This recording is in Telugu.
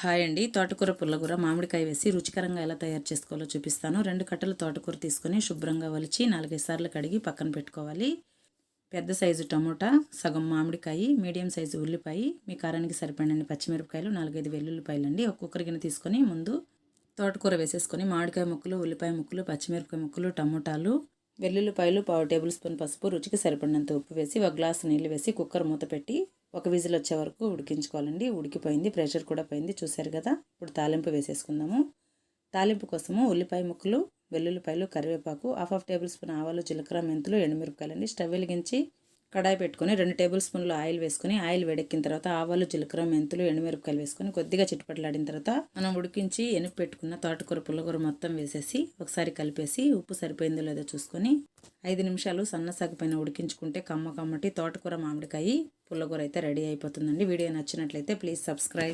హాయ్ అండి. తోటకూర పుల్లగూర మామిడికాయ వేసి రుచికరంగా ఎలా తయారు చేసుకోవాలో చూపిస్తాను. రెండు కట్టలు తోటకూర తీసుకొని శుభ్రంగా వలిచి నాలుగైదు సార్లు కడిగి పక్కన పెట్టుకోవాలి. పెద్ద సైజు టమోటా సగం మామిడికాయ మీడియం సైజు ఉల్లిపాయ మీ కారానికి సరిపడినన్ని పచ్చిమిరపకాయలు నాలుగైదు వెల్లుల్లిపాయలు అండి ఒక కుక్కర్ గిన్నె తీసుకొని ముందు తోటకూర వేసేసుకొని మామిడికాయ ముక్కలు ఉల్లిపాయ ముక్కలు పచ్చిమిరపకాయ ముక్కలు టమోటాలు వెల్లుల్లిపాయలు పావు టేబుల్ స్పూన్ పసుపు రుచికి సరిపడినంత ఉప్పు వేసి ఒక గ్లాసు నీళ్ళు వేసి కుక్కర్ మూత పెట్టి ఒక విజిల్ వచ్చే వరకు ఉడికించుకోవాలండి. ఉడికిపోయింది ప్రెషర్ కూడా పోయింది. చూశారు కదా? ఇప్పుడు తాలింపు వేసేసుకుందాము. తాలింపు కోసము ఉల్లిపాయ ముక్కలు వెల్లుల్లిపాయలు కరివేపాకు హాఫ్ హాఫ్ టేబుల్ స్పూన్ ఆవాలు జీలకర్ర మెంతులు ఎండుమిరపకాయలండి. స్టవ్ వెలిగించి కడాయి పెట్టుకొని రెండు టేబుల్ స్పూన్లు ఆయిల్ వేసుకొని ఆయిల్ వేడెక్కిన తర్వాత ఆవాలు జీలకర్ర మెంతులు ఎండుమిరపకాయలు వేసుకొని కొద్దిగా చిట్టుపట్లాడిన తర్వాత మనం ఉడికించి ఎనుపు పెట్టుకున్న తోటకూర పుల్లకూర మొత్తం వేసేసి ఒకసారి కలిపేసి ఉప్పు సరిపోయిందో లేదో చూసుకొని ఐదు నిమిషాలు సన్నసాగు పైన ఉడికించుకుంటే కమ్మ కమ్మటి తోటకూర మామిడికాయ పుల్లకూర అయితే రెడీ అయిపోతుందండి. వీడియో నచ్చినట్లయితే ప్లీజ్ సబ్స్క్రైబ్